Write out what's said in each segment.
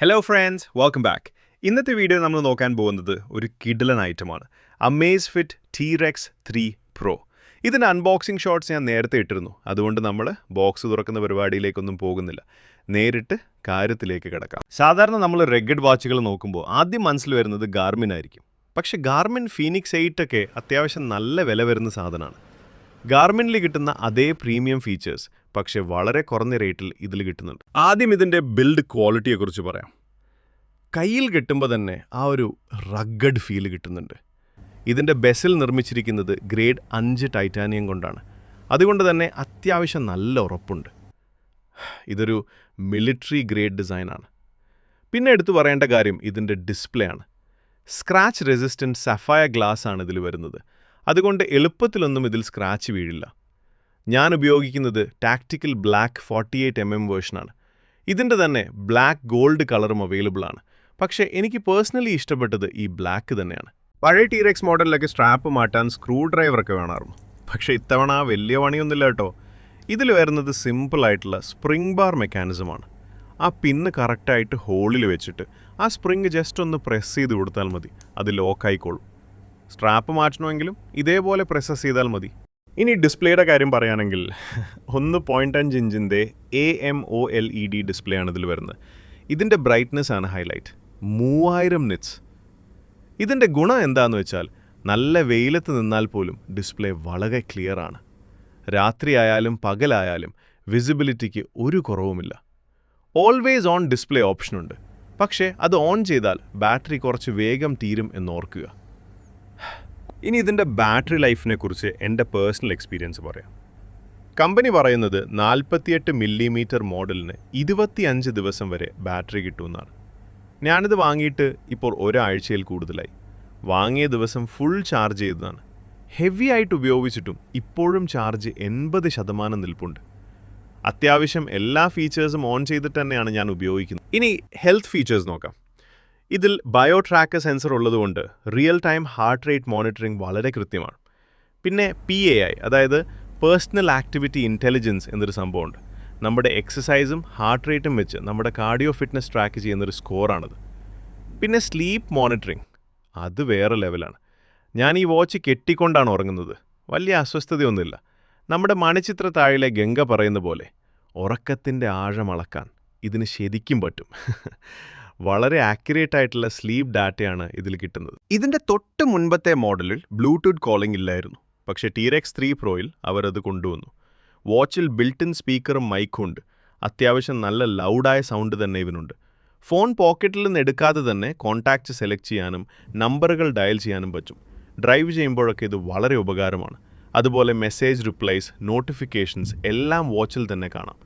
Hello friends welcome back ഇന്നത്തെ video നമ്മൾ നോക്കാൻ പോകുന്നത് ഒരു കിഡലൻ ഐറ്റമാണ് Amazfit T Rex three pro ഇതിന് അൺബോക്സിംഗ് ഷോട്ട്സ് ഞാൻ നേരത്തെ ഇട്ടിരുന്നു. അതുകൊണ്ട് നമ്മൾ ബോക്സ് തുറക്കുന്ന പരിപാടിയിലേക്കൊന്നും പോകുന്നില്ല. നേരിട്ട് കാര്യത്തിലേക്ക് കിടക്കാം. സാധാരണ നമ്മൾ റെഗഡ് വാച്ചുകൾ നോക്കുമ്പോൾ ആദ്യം മനസ്സിൽ വരുന്നത് ഗാർമിൻ ആയിരിക്കും. പക്ഷേ ഗാർമിൻ ഫീനിക്സ് എയ്റ്റ് ഒക്കെ അത്യാവശ്യം നല്ല വില വരുന്ന സാധനമാണ്. ഗാർമിനിൽ കിട്ടുന്ന അതേ പ്രീമിയം ഫീച്ചേഴ്സ് പക്ഷേ വളരെ കുറഞ്ഞ റേറ്റിൽ ഇതിൽ കിട്ടുന്നുണ്ട്. ആദ്യം ഇതിന്റെ ബിൽഡ് ക്വാളിറ്റിയെക്കുറിച്ച് പറയാം. കയ്യിൽ കിട്ടുമ്പോൾ തന്നെ ആ ഒരു റഗ്ഗഡ് ഫീൽ കിട്ടുന്നുണ്ട്. ഇതിന്റെ ബെസിൽ നിർമ്മിച്ചിരിക്കുന്നത് ഗ്രേഡ് അഞ്ച് ടൈറ്റാനിയം കൊണ്ടാണ്. അതുകൊണ്ട് തന്നെ അത്യാവശ്യം നല്ല ഉറപ്പുണ്ട്. ഇതൊരു മിലിറ്ററി ഗ്രേഡ് ഡിസൈനാണ് പിന്നെ എടുത്തു പറയേണ്ട കാര്യം ഇതിന്റെ ഡിസ്പ്ലേ ആണ്. സ്ക്രാച്ച് റെസിസ്റ്റന്റ് സഫായ ഗ്ലാസ് ആണ് ഇതിൽ വരുന്നത്. അതുകൊണ്ട് എളുപ്പത്തിലൊന്നും ഇതിൽ സ്ക്രാച്ച് വീഴില്ല. ഞാൻ ഉപയോഗിക്കുന്നത് tactical black forty eight M M വേർഷനാണ് ഇതിന്റെ തന്നെ ബ്ലാക്ക് ഗോൾഡ് കളറും അവൈലബിൾ ആണ്. പക്ഷേ എനിക്ക് പേഴ്സണലി ഇഷ്ടപ്പെട്ടത് ഈ ബ്ലാക്ക് തന്നെയാണ്. പഴയ ടീറെക്സ് മോഡലിലൊക്കെ സ്ട്രാപ്പ് മാറ്റാൻ സ്ക്രൂ ഡ്രൈവറൊക്കെ വേണമായിരുന്നു. പക്ഷേ ഇത്തവണ വലിയ പണിയൊന്നുമില്ല കേട്ടോ. ഇതിൽ വരുന്നത് സിമ്പിളായിട്ടുള്ള സ്പ്രിംഗ് ബാർ മെക്കാനിസമാണ് ആ പിന്ന് കറക്റ്റായിട്ട് ഹോളിൽ വെച്ചിട്ട് ആ സ്പ്രിങ് ജസ്റ്റ് ഒന്ന് പ്രസ് ചെയ്ത് കൊടുത്താൽ മതി. അത് ലോക്കായിക്കോളും സ്ട്രാപ്പ് മാറ്റണമെങ്കിലും ഇതേപോലെ പ്രസസ് ചെയ്താൽ മതി. ഇനി ഡിസ്പ്ലേയുടെ കാര്യം പറയുകയാണെങ്കിൽ ഒന്ന് പോയിന്റ് അഞ്ച് ഇഞ്ചിന്റെ A M O L E D display ആണ് ഇതിൽ വരുന്നത്. ഇതിന്റെ ബ്രൈറ്റ്നെസ് ആണ് ഹൈലൈറ്റ് മൂവായിരം നിറ്റ്സ് ഇതിന്റെ ഗുണം എന്താണെന്ന് വെച്ചാൽ നല്ല വെയിലത്ത് നിന്നാൽ പോലും ഡിസ്പ്ലേ വളരെ ക്ലിയർ ആണ്. രാത്രിയായാലും പകലായാലും വിസിബിലിറ്റിക്ക് ഒരു കുറവുമില്ല. ഓൾവേസ് ഓൺ ഡിസ്പ്ലേ ഓപ്ഷനുണ്ട് പക്ഷേ അത് ഓൺ ചെയ്താൽ ബാറ്ററി കുറച്ച് വേഗം തീരും എന്നോർക്കുക ഇനി ഇതിന്റെ ബാറ്ററി ലൈഫിനെ കുറിച്ച് എന്റെ പേഴ്സണൽ എക്സ്പീരിയൻസ് പറയാം. കമ്പനി പറയുന്നത് നാൽപ്പത്തിയെട്ട് മില്ലിമീറ്റർ മോഡലിന് ഇരുപത്തിയഞ്ച് ദിവസം വരെ ബാറ്ററി കിട്ടുമെന്നാണ്. ഞാനിത് വാങ്ങിയിട്ട് ഇപ്പോൾ ഒരാഴ്ചയിൽ കൂടുതലായി. വാങ്ങിയ ദിവസം ഫുൾ ചാർജ് ചെയ്തതാണ്. ഹെവി ആയിട്ട് ഉപയോഗിച്ചിട്ടും ഇപ്പോഴും ചാർജ് എൺപത് ശതമാനം നിൽപ്പുണ്ട്. അത്യാവശ്യം എല്ലാ ഫീച്ചേഴ്സും ഓൺ ചെയ്തിട്ട് തന്നെയാണ് ഞാൻ ഉപയോഗിക്കുന്നത്. ഇനി ഹെൽത്ത് ഫീച്ചേഴ്സ് നോക്കാം. ഇതിൽ ബയോ ട്രാക്കർ സെൻസർ ഉള്ളതുകൊണ്ട് real time heart rate monitoring വളരെ കൃത്യമാണ്. പിന്നെ പി എ ഐ അതായത് പേഴ്സണൽ ആക്ടിവിറ്റി ഇന്റലിജൻസ് എന്നൊരു സംഭവമുണ്ട്. നമ്മുടെ എക്സസൈസും ഹാർട്ട് റേറ്റും വെച്ച് നമ്മുടെ കാർഡിയോ ഫിറ്റ്നസ് ട്രാക്ക് ചെയ്യുന്നൊരു സ്കോറാണത്. പിന്നെ സ്ലീപ്പ് മോണിറ്ററിംഗ് അത് വേറെ ലെവലാണ്. ഞാൻ ഈ വാച്ച് കെട്ടിക്കൊണ്ടാണ് ഉറങ്ങുന്നത്. വലിയ അസ്വസ്ഥതയൊന്നുമില്ല. നമ്മുടെ മണിച്ചിത്ര താഴിലെ ഗംഗ പറയുന്ന പോലെ ഉറക്കത്തിന്റെ ആഴം അളക്കാൻ ഇതിന് ശരിക്കും പറ്റും. വളരെ ആക്യുറേറ്റ് ആയിട്ടുള്ള സ്ലീപ്പ് ഡാറ്റയാണ് ഇതിൽ കിട്ടുന്നത്. ഇതിന്റെ തൊട്ട് മുൻപത്തെ മോഡലിൽ ബ്ലൂടൂത്ത് കോളിംഗ് ഇല്ലായിരുന്നു. പക്ഷേ ടീറെക്സ് ത്രീ പ്രോയിൽ അവരത് കൊണ്ടുവന്നു. വാച്ചിൽ ബിൽട്ടിൻ സ്പീക്കറും മൈക്കും ഉണ്ട്. അത്യാവശ്യം നല്ല ലൗഡായ സൗണ്ട് തന്നെ ഇവനുണ്ട് ഫോൺ പോക്കറ്റിൽ നിന്ന് എടുക്കാതെ തന്നെ കോൺടാക്റ്റ് സെലക്ട് ചെയ്യാനും നമ്പറുകൾ ഡയൽ ചെയ്യാനും പറ്റും. ഡ്രൈവ് ചെയ്യുമ്പോഴൊക്കെ ഇത് വളരെ ഉപകാരമാണ്. അതുപോലെ മെസ്സേജ് റിപ്ലൈസ് നോട്ടിഫിക്കേഷൻസ് എല്ലാം വാച്ചിൽ തന്നെ കാണാം.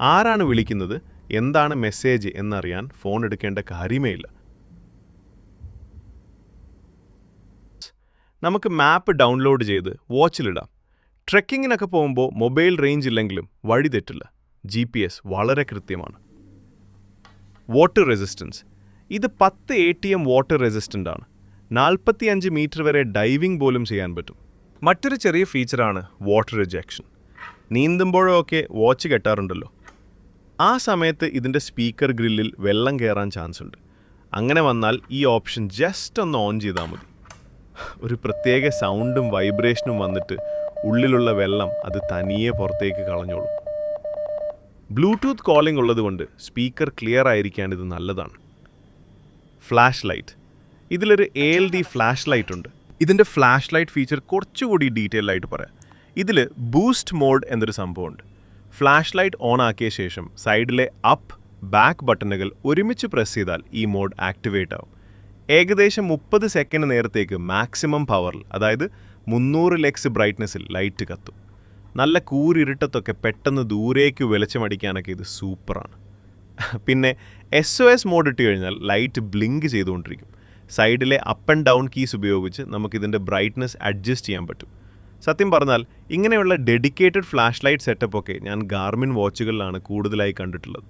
ആരാണ് വിളിക്കുന്നത്? എന്താണ് മെസ്സേജ് എന്നറിയാൻ ഫോൺ എടുക്കേണ്ട കാര്യമേ ഇല്ല നമുക്ക് മാപ്പ് ഡൗൺലോഡ് ചെയ്ത് വാച്ചിലിടാം. ട്രെക്കിങ്ങിനൊക്കെ പോകുമ്പോൾ മൊബൈൽ റേഞ്ച് ഇല്ലെങ്കിലും വഴി തെറ്റില്ല. ജി പി എസ് വളരെ കൃത്യമാണ്. Water resistance. ഇത് പത്ത് A T M water resistant ആണ്. നാൽപ്പത്തിയഞ്ച് മീറ്റർ വരെ ഡൈവിംഗ് പോലും ചെയ്യാൻ പറ്റും. മറ്റൊരു ചെറിയ ഫീച്ചറാണ് വാട്ടർ റിജക്ഷൻ നീന്തുമ്പോഴൊക്കെ വാച്ച് കെട്ടാറുണ്ടല്ലോ. ആ സമയത്ത് ഇതിന്റെ സ്പീക്കർ ഗ്രില്ലിൽ വെള്ളം കയറാൻ ചാൻസ് ഉണ്ട് അങ്ങനെ വന്നാൽ ഈ ഓപ്ഷൻ ജസ്റ്റ് ഒന്ന് ഓൺ ചെയ്താൽ മതി. ഒരു പ്രത്യേക സൗണ്ടും വൈബ്രേഷനും വന്നിട്ട് ഉള്ളിലുള്ള വെള്ളം അത് തനിയെ പുറത്തേക്ക് കളഞ്ഞോളും. ബ്ലൂടൂത്ത് കോളിംഗ് ഉള്ളതുകൊണ്ട് സ്പീക്കർ ക്ലിയർ ആയിരിക്കാൻ ഇത് നല്ലതാണ്. ഫ്ലാഷ് ലൈറ്റ് ഇതിലൊരു A L D flash light ഉണ്ട്. ഇതിന്റെ ഫ്ലാഷ് ലൈറ്റ് ഫീച്ചർ കുറച്ചുകൂടി ഡീറ്റെയിൽ ആയിട്ട് പറയാം. ഇതിൽ ബൂസ്റ്റ് മോഡ് എന്നൊരു സംഭവമുണ്ട്. ഫ്ലാഷ് ലൈറ്റ് ഓൺ ആക്കിയ ശേഷം സൈഡിലെ അപ്പ് ബാക്ക് ബട്ടണുകൾ ഒരുമിച്ച് പ്രസ് ചെയ്താൽ ഈ മോഡ് ആക്ടിവേറ്റ് ആവും. ഏകദേശം മുപ്പത് സെക്കൻഡ് നേരത്തേക്ക് മാക്സിമം പവറിൽ അതായത് മുന്നൂറ് ലെക്സ് ബ്രൈറ്റ്നസ്സിൽ ലൈറ്റ് കത്തും. നല്ല കൂരിരുട്ടത്തൊക്കെ പെട്ടെന്ന് ദൂരേക്ക് വെളിച്ചമടിക്കാനൊക്കെ ഇത് സൂപ്പറാണ്. പിന്നെ എസ് ഒ എസ് മോഡ് ഇട്ട് കഴിഞ്ഞാൽ ലൈറ്റ് ബ്ലിങ്ക് ചെയ്തുകൊണ്ടിരിക്കും. സൈഡിലെ അപ്പ് ആൻഡ് ഡൗൺ കീസ് ഉപയോഗിച്ച് നമുക്കിതിന്റെ ബ്രൈറ്റ്നസ് അഡ്ജസ്റ്റ് ചെയ്യാൻ പറ്റും. സത്യം പറഞ്ഞാൽ ഇങ്ങനെയുള്ള ഡെഡിക്കേറ്റഡ് ഫ്ലാഷ് ലൈറ്റ് സെറ്റപ്പ് ഒക്കെ ഞാൻ ഗാർമിൻ വാച്ചുകളിലാണ് കൂടുതലായി കണ്ടിട്ടുള്ളത്.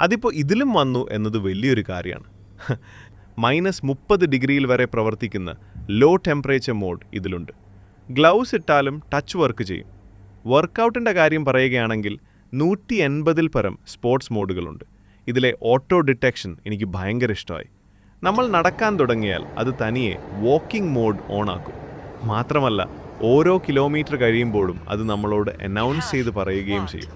അതിപ്പോൾ ഇതിലും വന്നു എന്നത് വലിയൊരു കാര്യമാണ്. മൈനസ് മുപ്പത് ഡിഗ്രിയിൽ വരെ പ്രവർത്തിക്കുന്ന ലോ ടെമ്പറേച്ചർ മോഡ് ഇതിലുണ്ട്. ഗ്ലൗസ് ഇട്ടാലും ടച്ച് വർക്ക് ചെയ്യും. വർക്കൗട്ടിന്റെ കാര്യം പറയുകയാണെങ്കിൽ നൂറ്റി എൺപതിൽ പരം സ്പോർട്സ് മോഡുകളുണ്ട് ഇതിലെ ഓട്ടോ ഡിറ്റക്ഷൻ എനിക്ക് ഭയങ്കര ഇഷ്ടമായി. നമ്മൾ നടക്കാൻ തുടങ്ങിയാൽ അത് തനിയെ വാക്കിംഗ് മോഡ് ഓണാക്കും മാത്രമല്ല ഓരോ കിലോമീറ്റർ കഴിയുമ്പോഴും അത് നമ്മളോട് അനൗൺസ് ചെയ്ത് പറയുകയും ചെയ്യും.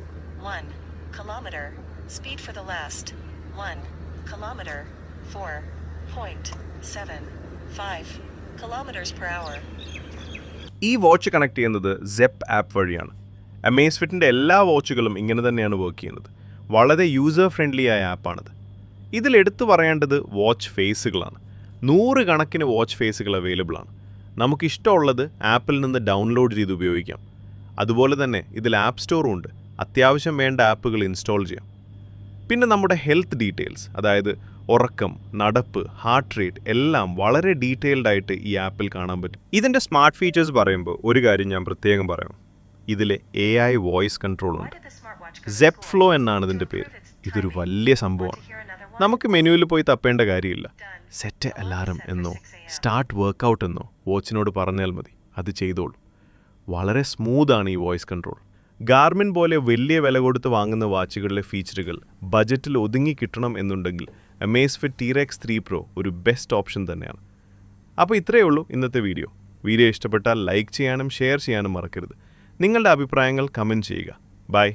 ഈ വാച്ച് കണക്ട് ചെയ്യുന്നത് സെപ്പ് ആപ്പ് വഴിയാണ്. അമേസ് ഫിറ്റിന്റെ എല്ലാ വാച്ചുകളും ഇങ്ങനെ തന്നെയാണ് വർക്ക് ചെയ്യുന്നത്. വളരെ യൂസർ ഫ്രണ്ട്ലി ആയ ആപ്പാണിത് ഇതിൽ എടുത്തു പറയേണ്ടത് വാച്ച് ഫേസുകളാണ് നൂറ് കണക്കിന് വാച്ച് ഫേസുകൾ അവൈലബിൾ ആണ്. നമുക്കിഷ്ടമുള്ളത് ആപ്പിൽ നിന്ന് ഡൗൺലോഡ് ചെയ്ത് ഉപയോഗിക്കാം. അതുപോലെ തന്നെ ഇതിൽ ആപ്പ് സ്റ്റോറും ഉണ്ട്. അത്യാവശ്യം വേണ്ട ആപ്പുകൾ ഇൻസ്റ്റാൾ ചെയ്യാം. പിന്നെ നമ്മുടെ ഹെൽത്ത് ഡീറ്റെയിൽസ് അതായത് ഉറക്കം നടപ്പ് ഹാർട്ട് റേറ്റ് എല്ലാം വളരെ ഡീറ്റെയിൽഡ് ആയിട്ട് ഈ ആപ്പിൽ കാണാൻ പറ്റും. ഇതിന്റെ സ്മാർട്ട് ഫീച്ചേഴ്സ് പറയുമ്പോൾ ഒരു കാര്യം ഞാൻ പ്രത്യേകം പറയാം. ഇതിലെ എ ഐ വോയിസ് കൺട്രോൾ ഉണ്ട്. സെപ് ഫ്ലോ എന്നാണ് ഇതിന്റെ പേര്. ഇതൊരു വലിയ സംഭവമാണ്. നമുക്ക് മെനുവിൽ പോയി തപ്പേണ്ട കാര്യമില്ല. സെറ്റ് അലാറം എന്നോ സ്റ്റാർട്ട് വർക്കൗട്ട് എന്നോ വാച്ചിനോട് പറഞ്ഞാൽ മതി. അത് ചെയ്തോളൂ. വളരെ സ്മൂത്താണ് ഈ വോയിസ് കൺട്രോൾ ഗാർമിൻ പോലെ വലിയ വില കൊടുത്ത് വാങ്ങുന്ന വാച്ചുകളിലെ ഫീച്ചറുകൾ ബജറ്റിൽ ഒതുങ്ങി കിട്ടണം എന്നുണ്ടെങ്കിൽ Amazfit T Rex three pro ഒരു ബെസ്റ്റ് ഓപ്ഷൻ തന്നെയാണ്. അപ്പോൾ ഇത്രയേ ഉള്ളൂ ഇന്നത്തെ വീഡിയോ വീഡിയോ ഇഷ്ടപ്പെട്ടാൽ ലൈക്ക് ചെയ്യാനും ഷെയർ ചെയ്യാനും മറക്കരുത്. നിങ്ങളുടെ അഭിപ്രായങ്ങൾ കമന്റ് ചെയ്യുക. ബൈ